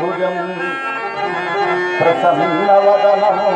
కమలం చతుర్భుజం ప్రసన్నవదనము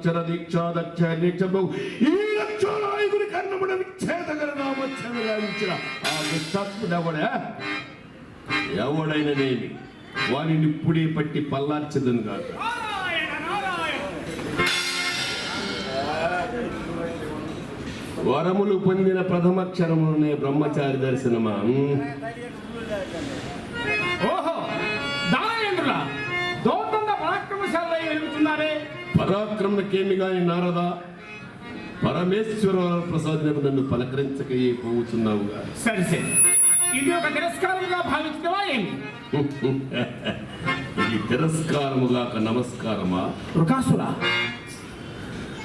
అక్షర లక్షర దీక్షా దక్ష దీక్షము ఈ లక్షాయుగుని కర్ణమున విచ్ఛేదగల నామచ్చన గావించిన ఆ దుష్టాత్ముడు ఎవడా? ఎవడైననేమి వారిని ఇప్పుడే పట్టి పల్లార్చదని కాదు వరములు పొందిన ప్రథమక్షరమునే బ్రహ్మచారి దర్శనమా? ఓహో దానవేంద్రుల దౌర్దండ పరాక్రమశాలై వెలుగుతున్నారే పరాక్రమకేమి గాని నారద? పరమేశ్వర ప్రసాద్ నన్ను పలకరించకయే పోతున్నావుగా సరి సరి. ఇది ఒక తిరస్కారముగా ఏమి? ఇది తిరస్కారముగాక నమస్కారమా? వృకాసుల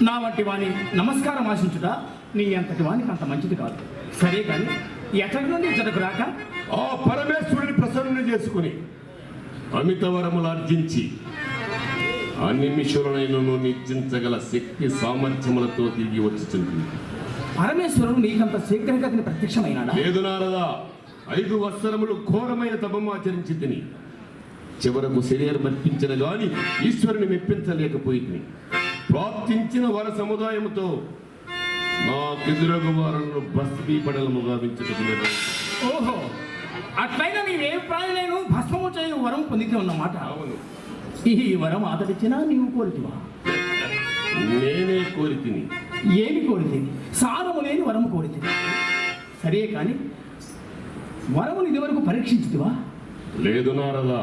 నా వంటి వాని నమస్కారం ఆశించుట నీ అంతటి వానికి అంత మంచిది కాదు. సరే కానీ ఎక్కడి నుండి జరకు రాక? ఆ పరమేశ్వరుని ప్రసన్న చేసుకుని అమిత వరములు ఆర్జించి అనిమిషులనైనను నిర్జించగల శక్తి సామర్థ్యములతో తిరిగి వచ్చుచుంటుంది. పరమేశ్వరుడు నీకంత శీఘ్రగతిని ప్రత్యక్షమైనాడా? లేదు నారదా ఐదు వత్సరములు ఘోరమైన తపము ఆచరించి తిని. చివరకు శరీరం అర్పించిన గాని ఈశ్వరుని మెప్పించలేకపోయింది ప్రార్థించిన వర సముదాయముతో నాకెదురగు వారలను భస్మీపడలము గావించుటకు ఓహో అట్లయినా నీవే ప్రాణులను భస్మము చేయు వరం పొందితే ఉన్నమాట. అవును. ఈ వరం ఆదరించినా నీవు కోరితివా? నేనే కోరి తిని ఏమి కోరితివి సారము లేని వరము కోరితివి సరే కానీ వరముని ఇదివరకు పరీక్షించుతివా? లేదు నారదా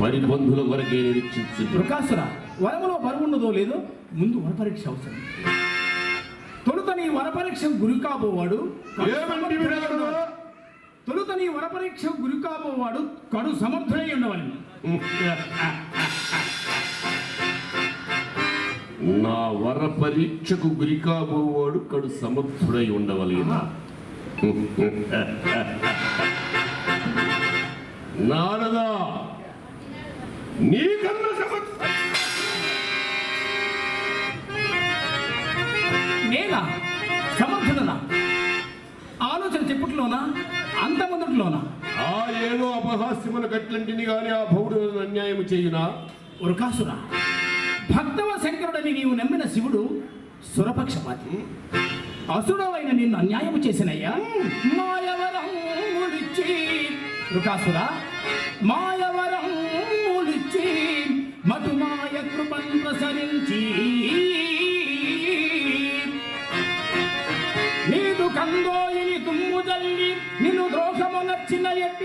పరిబంధుల వరకే నిరీక్షించు ప్రకాశుర వరములో బరువున్నదో లేదో ముందు వర పరీక్ష అవసరం. తొలుత నీ వర పరీక్ష గురి కాబోవాడు? తొలుత నీ వర పరీక్ష గురి కాబోవాడు కడు సమర్థుడై ఉండవని నా వర పరీక్షకు గురి కాబోవాడు కడు సమర్థుడై ఉండవలేనా? నారదా నీకన్న సమర్థ నేనా? సమర్థుడనా? ఆలోచన చెప్పుట్లోనా? ఏదో అపహాస్యముల కట్లంటిని గాని ఆ భౌడు అన్యాయం చేయునా? ఉరకాసుర భక్తవ శంకరుడని నీవు నమ్మిన శివుడు సురపక్షపాతి. అసుడవైన నిన్ను అన్యాయం చేసినయ్యా? మాయవరం రుకాసుర మాయవరం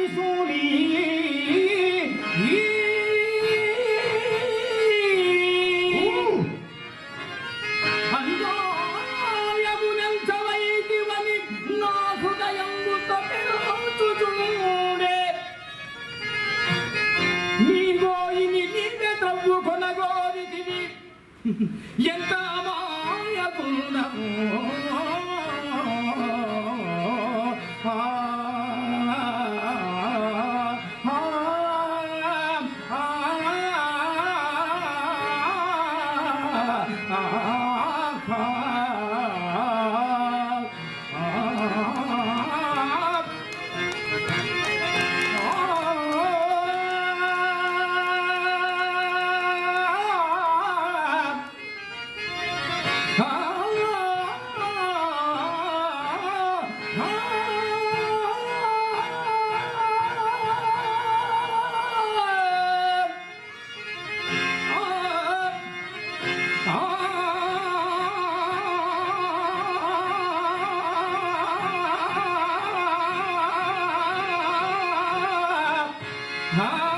నిన్ను ద్రోహము Ah.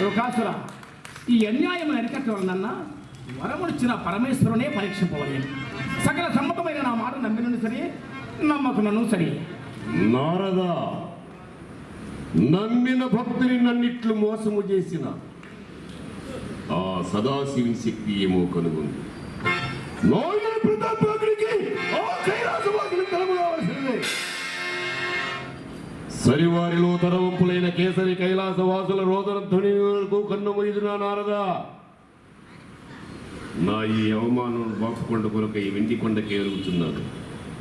రుకాసుర ఈ అన్యాయం అరికట్టవలనన్నా వరమునిచ్చిన పరమేశ్వరునే పరీక్షింపవలేదు సకల సమ్మతమైన నా మాట నమ్మినను సరే నమ్మకునను సరే. నారద నమ్మిన భక్తుని నన్నిట్లు మోసము చేసిన ఆ సదాశివి శక్తి ఏమో కనుగొంది సరివారిలో తరవంపులైన కేసరి కైలాసవాసుల రోదన కన్ను మొయ్యుదునా నారదా. నా ఈ అవమానం బాపుకొండ కొరకు ఈ వెండి కొండకి ఎరుగుతున్నాను.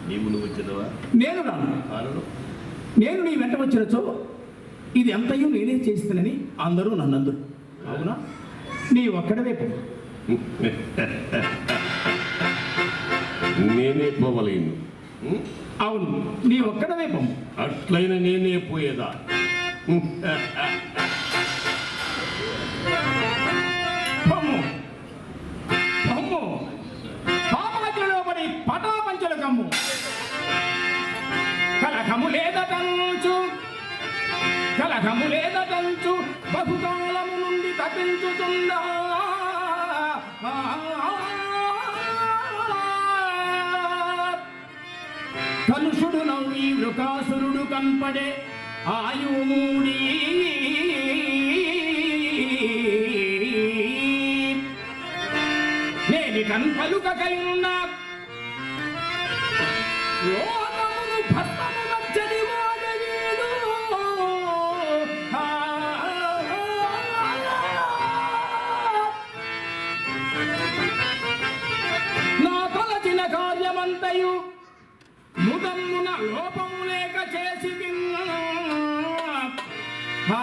నీవు నువ్వు వచ్చినవా? నేను రాను. నేను నీ వెంట వచ్చినచో ఇది అంతయు నేనే చేస్తానని అందరూ నన్నందరు. అవునా? నీ ఒక్కడవే పో. నేనే పోవలేను? అవును నీ ఒక్కడవే పొమ్ము అట్లయిన నేనే పోయేదా? పొమ్ము పొమ్ము పాపమధ్యలో పడి పటాపంచలు కమ్ము. కలకము లేదటంచు. కలకము లేదటంచు. బహుకాలము నుండి తప్పించుతుందా? నవ్వి కంపడే ఆయుమూడి నేని కంపలుక కైన్న లోకమును భస్మము నా కార్యమంతయు ముదమ్మున లోపము లేక చేసి ఆ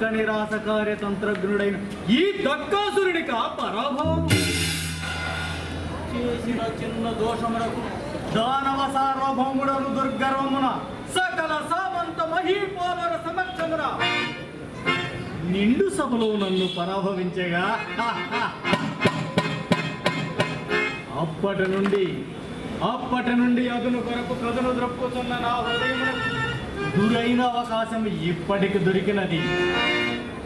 దక్క నిరాశ తంత్రజ్ఞుడైన ఈ దక్కాసురుడికి ఆ పరాభవం చేసిన చిన్న దోషమునకు దానవ సార్వభౌముడను దుర్గర్వమున సకల సామంత మహీపాలన సమక్షమున నిండు సభలో నన్ను పరాభవించగా. అప్పటి నుండి అప్పటి నుండి అదును కొరకు కథను ద్రప్పుతున్న నా హృదయం దురైన అవకాశం ఇప్పటికి దొరికినది.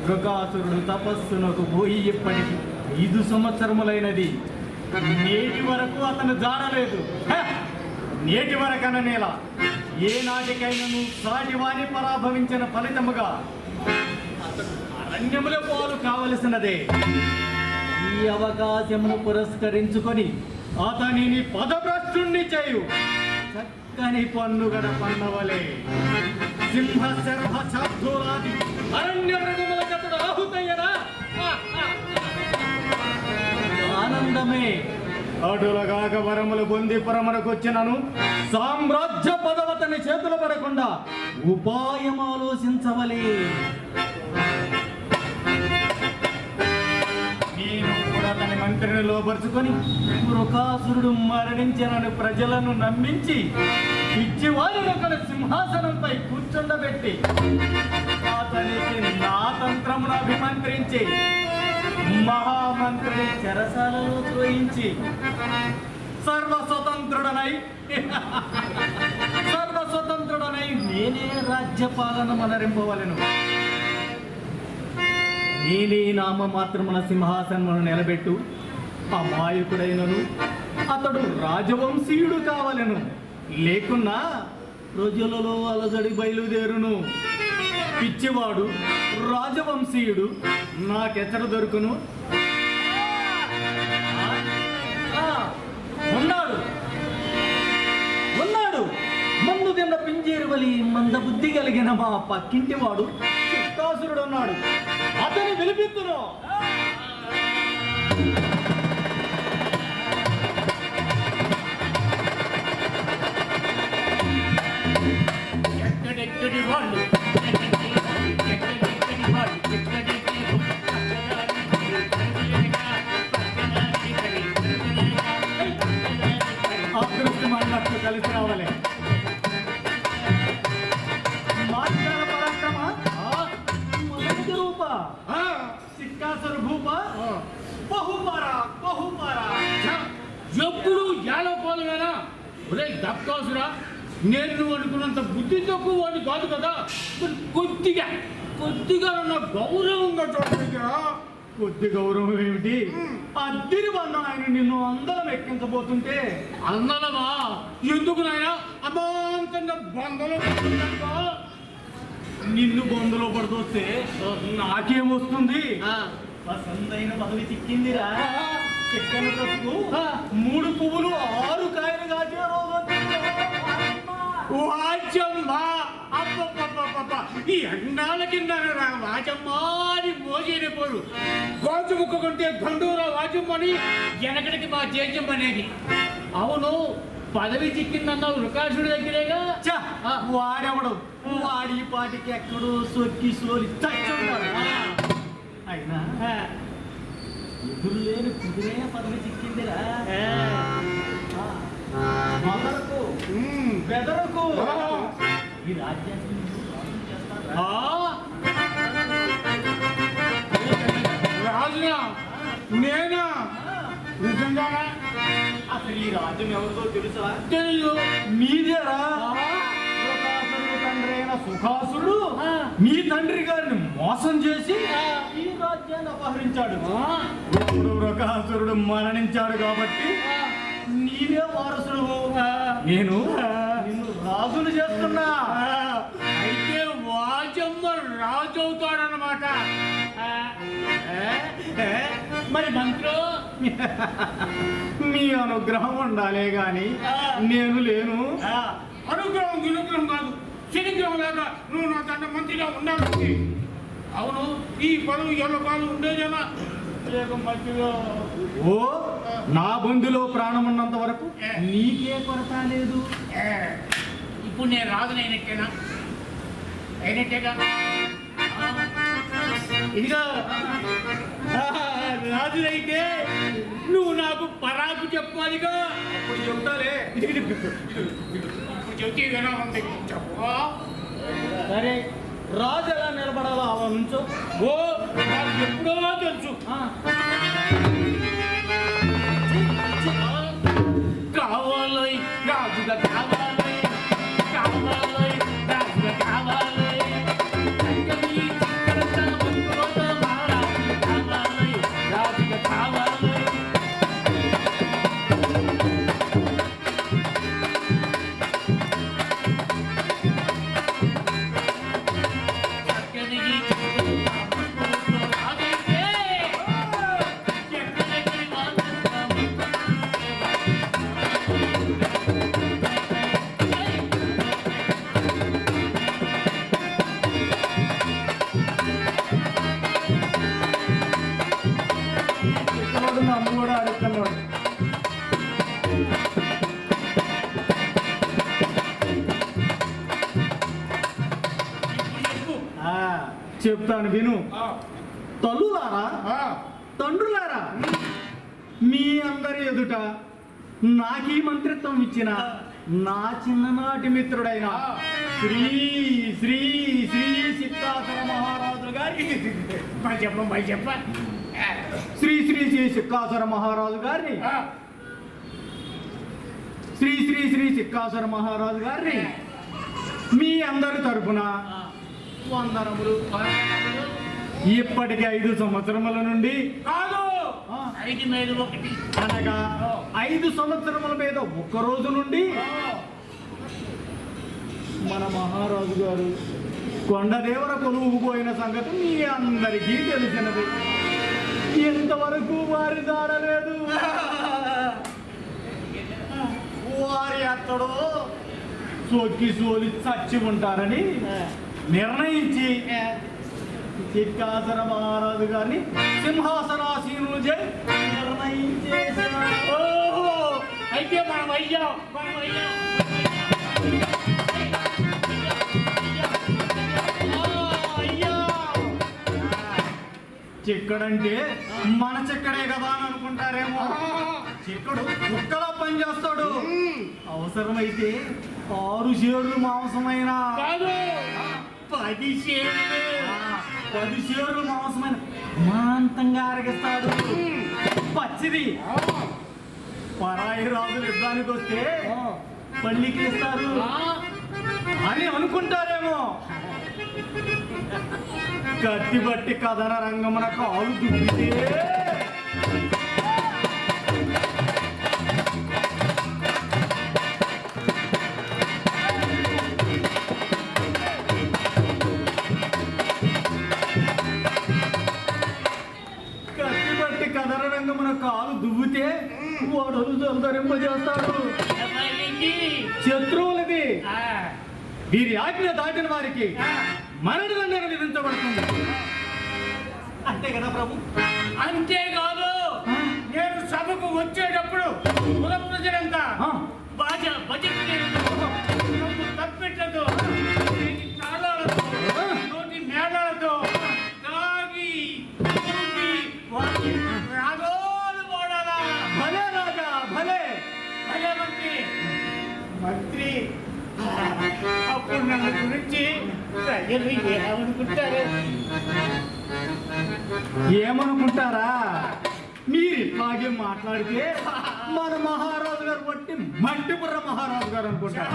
మృగాసురుడు తపస్సునకు పోయి ఇప్పటికి ఐదు సంవత్సరములైనది. నేటి వరకు అతను జారలేదు. నేటి వరకన నేల. ఏనాటికైనను సాటి వారి పరాభవించిన ఫలితముగా అతడు అరణ్యముల పాలు కావలసినదే. ఈ అవకాశమును పురస్కరించుకొని అతనిని పదభ్రష్టుణ్ణి చేయు. చక్కని పన్నుగడ పండవలే సింహ శర్భ శాబ్దూలాది అరణ్య మృగముల కతడు ఆహుతయ్యరా ఆనందమే. అటులగాక వరములు పొంది పరమనకొచ్చినను సామ్రాజ్య పదవతని చేతులు పడకుండా ఉపాయం ఆలోచించవలే. తన మంత్రిని లోపరుచుకొని వృకాసురుడు మరణించినని ప్రజలను నమ్మించి ఇచ్చి ఒక సింహాసనంపై కూర్చుండబెట్టి అతనికి నా తంత్రమును అభిమంత్రించి మహామంత్రిని చెరసాలలో త్రోయించి సర్వ స్వతంత్రుడనై సర్వ స్వతంత్రుడనై నేనే రాజ్యపాలన మనరింపవలను నేనే నామ మాత్రమున సింహాసనమును నిలబెట్టు. అమాయకుడైనను అతడు రాజవంశీయుడు కావలెను. లేకున్నా ప్రజలలో అలజడి బయలుదేరును. పిచ్చివాడు రాజవంశీయుడు నాకెచ్చట దొరుకును. ఉన్నాడు. మందు తిన్న పింజేరు వలి మంద బుద్ధి కలిగిన మా పక్కింటి వాడు చిత్తాసురుడు అన్నాడు అతని విలిపిత్తును ఎక్కడెక్కడి వాళ్ళు నేను నువ్వు అనుకున్నంత బుద్ధి తక్కువ వాడిని కాదు కదా. కొద్దిగా కొద్దిగా నా గౌరవంగా చూడగా కొద్ది గౌరవం ఏమిటి? అద్దిరి వన్న ఆయన నిన్ను అందరం ఎక్కించబోతుంటే అన్నలమా ఎందుకు నాయన? అమాంతంగా పడుతున్నానుకో. నిన్ను బొందలో పడుతొస్తే నాకేమొస్తుంది ఆ, వసంతైన పదవి చిక్కిందిరా. చిక్కన. మూడు పువ్వులు ఆరు కాయలు కాచే రోజు. వాచమ్మా! అబ్బబ్బబ్బబ్బబ్బ. ఈ అన్నాల కింద వాచమ్మా అని మోసేపోరు గోచు ముక్క కొంటే గండూరా వాచమ్మని వెనకటికి మా చేజం అనేది అవును పదవి చిక్కిందన్నావు రుకాసుడి దగ్గరేగా. వాడెవడు? వాడి పాటికి ఎక్కడో సొక్కి సోలి అయినా ఎదురు లేని కుదిరే పదవి చిక్కిందిరా. మొదలకు. బెదరకు. ఈ రాజ్యాన్ని? రాజునా నేనా నిజంగానా అసలు ఈ రాజ్యం ఎవరిదో తెలుసా తెలియదు? సుఖాసురుడు తండ్రి అయిన సుఖాసురుడు ఆ. మీ తండ్రి గారిని మోసం చేసి. ఈ రాజ్యాన్ని అపహరించాడు? ఇప్పుడు మరణించాడు కాబట్టి? నీవే వారసుడు. నేను. నిన్ను రాజును చేస్తున్నా. అయితే వాజమ్మ రాజు అవుతాడనమాట మరి మంత్రు? మీ అనుగ్రహం ఉండాలే గాని. నేను లేను. అనుగ్రహం గునుగ్రహం కాదు. శనిగ్రహం లేక నువ్వు నా తండ్రి మంత్రిగా ఉండాలి అవును ఈ పదవి ఎల్ల కాలం ఉండేదేనా? లేక మధ్యలో ఓ నా బంధులో ప్రాణం ఉన్నంత వరకు నీకే కొరత లేదు. ఇప్పుడు నేను ఆ, ఇదిగో. రాజులైతే నువ్వు నాకు పరాకు చెప్పాలిగా ఇప్పుడు చెప్తాలే ఇప్పుడు చెప్తే ఎలా ఉంది. చెప్పా. సరే రాజు ఎలా నిలబడాలో అవ నుంచో. ఓ నాకు ఎప్పుడో తెలుసు. తల్లులారా? తండ్రులారా? మీ అందరి ఎదుట నాకీ మంత్రిత్వం ఇచ్చిన నా చిన్ననాటి మిత్రుడైన శ్రీ శ్రీ శ్రీ సిద్ధాసన మహారాజు మరి చెప్ప చెప్ప. శ్రీ శ్రీ శ్రీ సిక్కాసుర మహారాజు గారిని శ్రీ శ్రీ శ్రీ సిక్కాసుర మహారాజు గారిని మీ అందరి తరపున వందనములు. ఇప్పటికి ఐదు సంవత్సరముల నుండి కాదు! అనగా ఐదు సంవత్సరముల మీద ఒక్క రోజు నుండి మన మహారాజు గారు కొండదేవర పోయిన సంగతి మీ అందరికీ తెలిసినది. ఇంతవరకు వారి దాడలేదు వారి అత్తడో సోకి సోలి చచ్చి ఉంటారని నిర్ణయించి చిక్కాసన మహారాజు గారిని సింహాసనాసీనులు నిర్ణయించేశారు. అయితే మనం అయ్యాం! మనం చిక్కడంటే మన చిక్కడే కదా అని అనుకుంటారేమో. చిక్కడు కుక్కలా పనిచేస్తాడు. అవసరమైతే ఆరు షేర్లు మాంసమైన. పది షేర్లు. పది షేర్లు మాంసమైన మాంతంగా అరగిస్తాడు. పచ్చిది. పరాయి రాజులు యుద్ధానికి వస్తే పల్లికి ఇస్తారు. అని అనుకుంటారేమో. కత్తి బట్టి కథన రంగమున కాలు దుబ్బితే ఎవరికి? శత్రువులది. ఆ, వీరి ఆజ్ఞ దాటిన వారికి ఆ, మరణదండన విధించబడుతుంది. అంతే కదా ప్రభు? అంతేకాదు అప్పుడు నన్ను గురించి ప్రజలు ఏమనుకుంటారు? ఏమనుకుంటారా? మీరు ఇట్లాగే మాట్లాడితే మన మహారాజు గారు బట్టి మట్టిపుర్ర మహారాజు గారు అనుకుంటారు.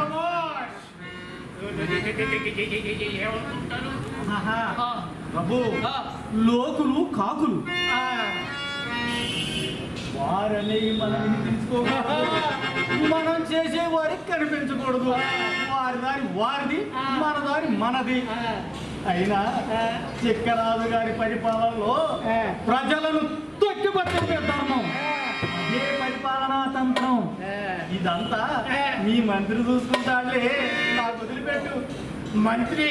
ఏమనుకుంటారు? ప్రభు లోకులు కాకులు. ఆ. వారనేవి మనం వినిపించుకోకూడదు మనం చేసే వారికి కనిపించకూడదు. వారి దారి వారిది మన దారి మనది. అయినా చిక్కరాజు గారి పరిపాలనలో ప్రజలను తొక్కిపట్టే ధర్మం. అదే పరిపాలనా తంత్రం? ఇదంతా మీ మంత్రి చూసుకుంటాడులే. నాకు వదిలిపెట్టు. మంత్రి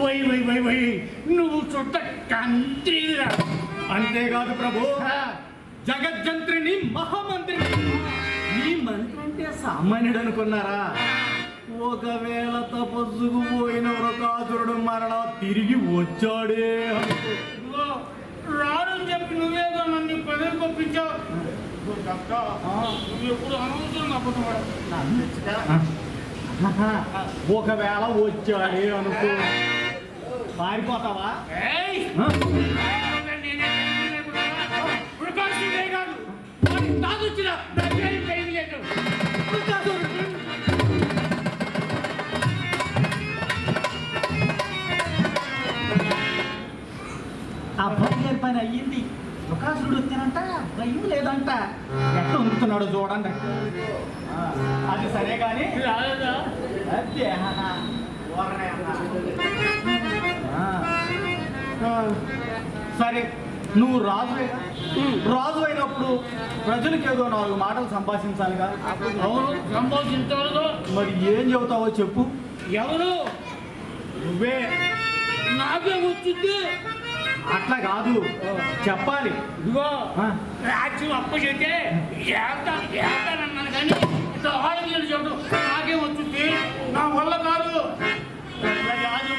వై వై వై వై. నువ్వు చుట్ట కంత్రిరా అంతేకాదు ప్రభు. జగజ్జంత్రిని మహామంత్రిని ఈ మంత్రి అంటే సామాన్యుడు అనుకున్నారా ఒకవేళ తపస్సుకు పోయిన వృకాసురుడు మరణ తిరిగి వచ్చాడే రాడని చెప్పి నువ్వేదో నన్ను పదవి పంపించావు ఎప్పుడు. ఒకవేళ వచ్చాడే అనుకో. పారిపోతావా? ఆ భయం పని అయ్యింది. వృకాసురుడు వచ్చానంట భయం లేదంట. ఎట్లా ఉంటున్నాడు చూడండి. అది సరే కానీ సరే నువ్వు రాజు రాజు అయినప్పుడు ప్రజలకు ఏదో నాలుగు మాటలు సంభాషించాలిగా అవును సంభాషించారుగా మరి ఏం చెబుతావో చెప్పు. ఎవరు? నువ్వే. నాకే వచ్చింది అట్లా కాదు. చెప్పాలి. ఇదిగో రాజ్యం అప్పు చేస్తే ఏళ్తాను ఏళ్తానన్నాను కానీ ఇట్లా ఆడగీలు చూడడం నాకే వచ్చింది నా వల్ల కాదు. కాదు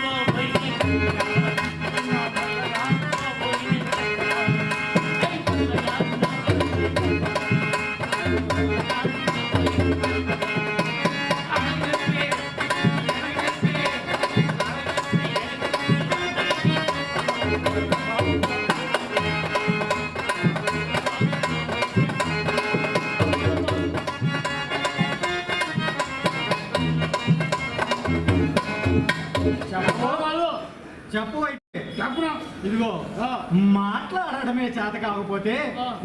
మాట్లాడడమే చేత కాకపోతే.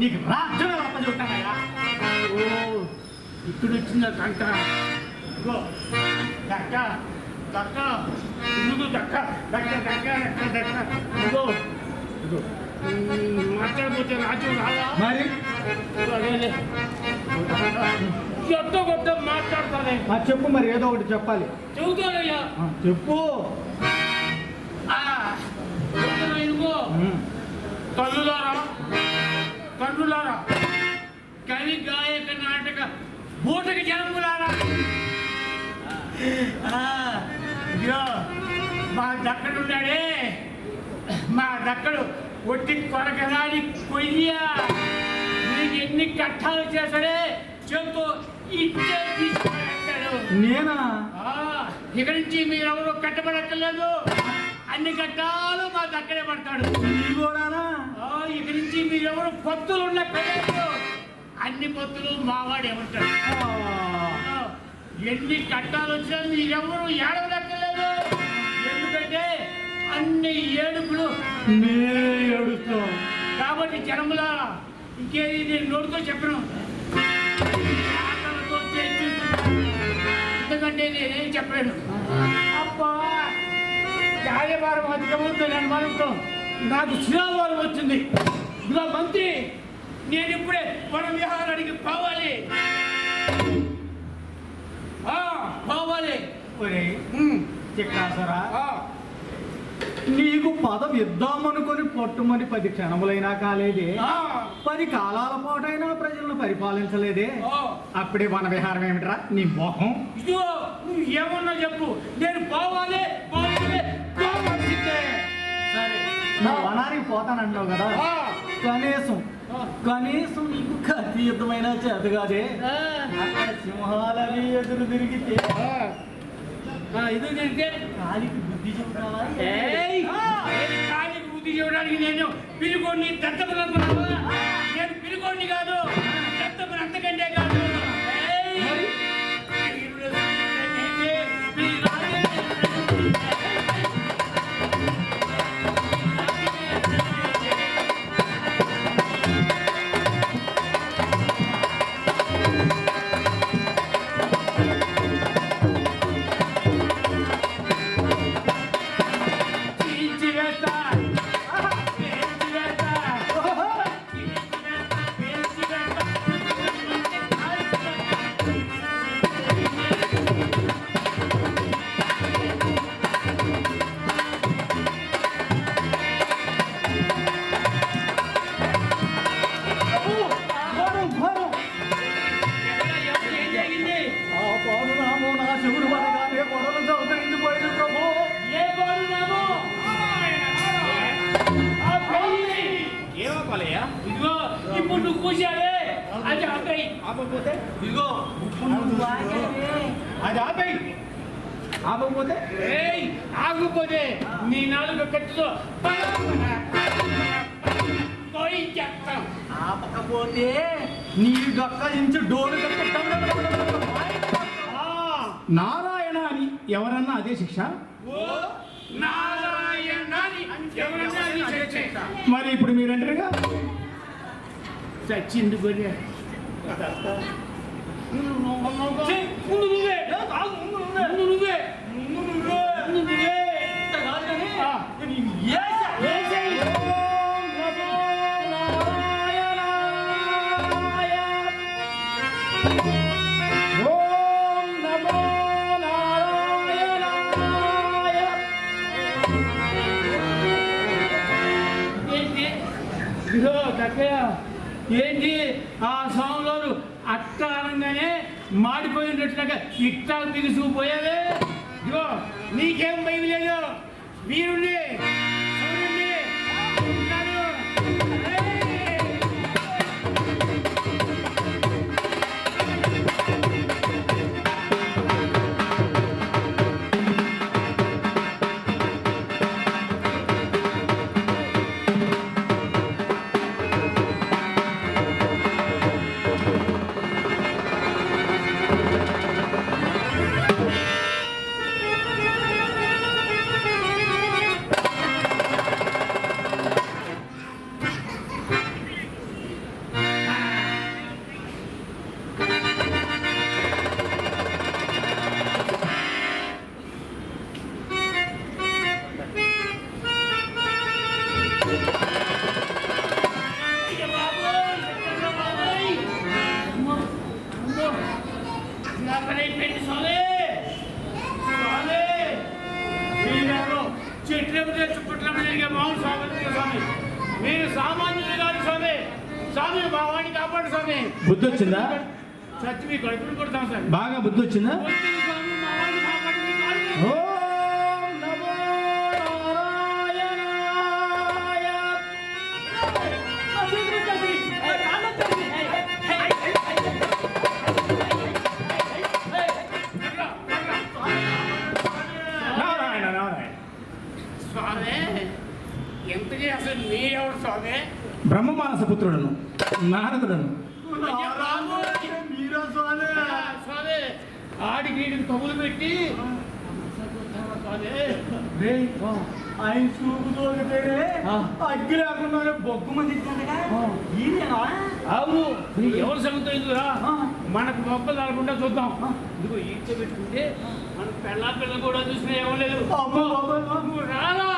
నీకు రాజ్యం అప్ప చెబుతానయ్యా ఓ ఇక్కడ వచ్చిందా కంట దక్క దక్క దక్క దక్క దక్క దక్క దక్క ఇదిగో ఇదిగో. ఉమ్, మాట్లాడిపోతే రాజ్యం రాదా? మరి? అదేలే ఎట్ట కొట్ట మాట్లాడతానే. చెప్పు మరి ఏదో ఒకటి చెప్పాలి. చెబుతానయ్యా. చెప్పు. తల్లులారా తండ్రులారా కవి గాయక నాటక బూటకి జనములారా. ఇదిగో మా దక్కడున్నాడే. మా దక్కడు ఒట్టి కొరకరాని కొయ్య. నీకు ఎన్ని కట్టాలు చేశాడే చెబుతూ ఇచ్చే తీసుకున్నాడు నేనా? ఆ, ఇక నుంచి మీరెవరు కట్టబడక్కర్లేదు. అన్ని కట్టాలు మా దక్కడే పడతాడు. ఇక నుంచి మీరెవరు పొత్తులు ఉన్న అన్ని పొత్తులు మావాడే ఆ, ఎన్ని కట్టాలు వచ్చినా మీరెవరు ఏడవలక్కర్లేదు ఎందుకంటే అన్ని ఏడుపులు ఏడుస్తాం. కాబట్టి జనముల ఇంకేది నేను నోటితో చెప్పను. ఎందుకంటే నేనేం చెప్పలేను. అబ్బా! కార్యభారం అధికమవుతుంది అనుమానంతో నాకు శిలావారం వచ్చింది. ఇదిగో మంత్రి నేను ఇప్పుడే వన విహారానికి పోవాలి. పోవాలి నీకు పదం ఇద్దామనుకొని పొట్టుమని పది క్షణములైనా కాలేదే. ఆ, పది కాలాల పాటైనా ప్రజలను పరిపాలించలేదే. అప్పుడే వన విహారం ఏమిట్రా? నీ మొహం. ఏమన్నా చెప్పు. నేను పోవాలి. పోతానంటావు కదా? కనీసం. కనీసం నీకు కత్తి యుద్ధమైన చేత కాదే. సింహాలని ఎదురు తిరిగితే ఇది తింటే కాలికి బుద్ధి చెబుతావా? కాలికి బుద్ధి చేయడానికి నేను దత్తపని అనుకున్నావా? నేను పిలుగొని కాదు దత్తపని అంతకంటే కాదు. చచ్చింది కొని ముందు నువ్వే ముందు నువ్వే ముందు నువ్వే ముందు నువ్వే ముందు నువ్వే పారిపోయినట్లుగా ఇట్లా బిగుసుకుపోయావే ఇగో నీకేం భయం లేదు. వీరుండే మనకు మొక్కలు తలకుండా చూద్దాం. ఇదిగో ఈడ్చబెట్టుకుంటే మన పిల్ల పిల్ల కూడా చూసినా ఇవ్వలేదు రాలా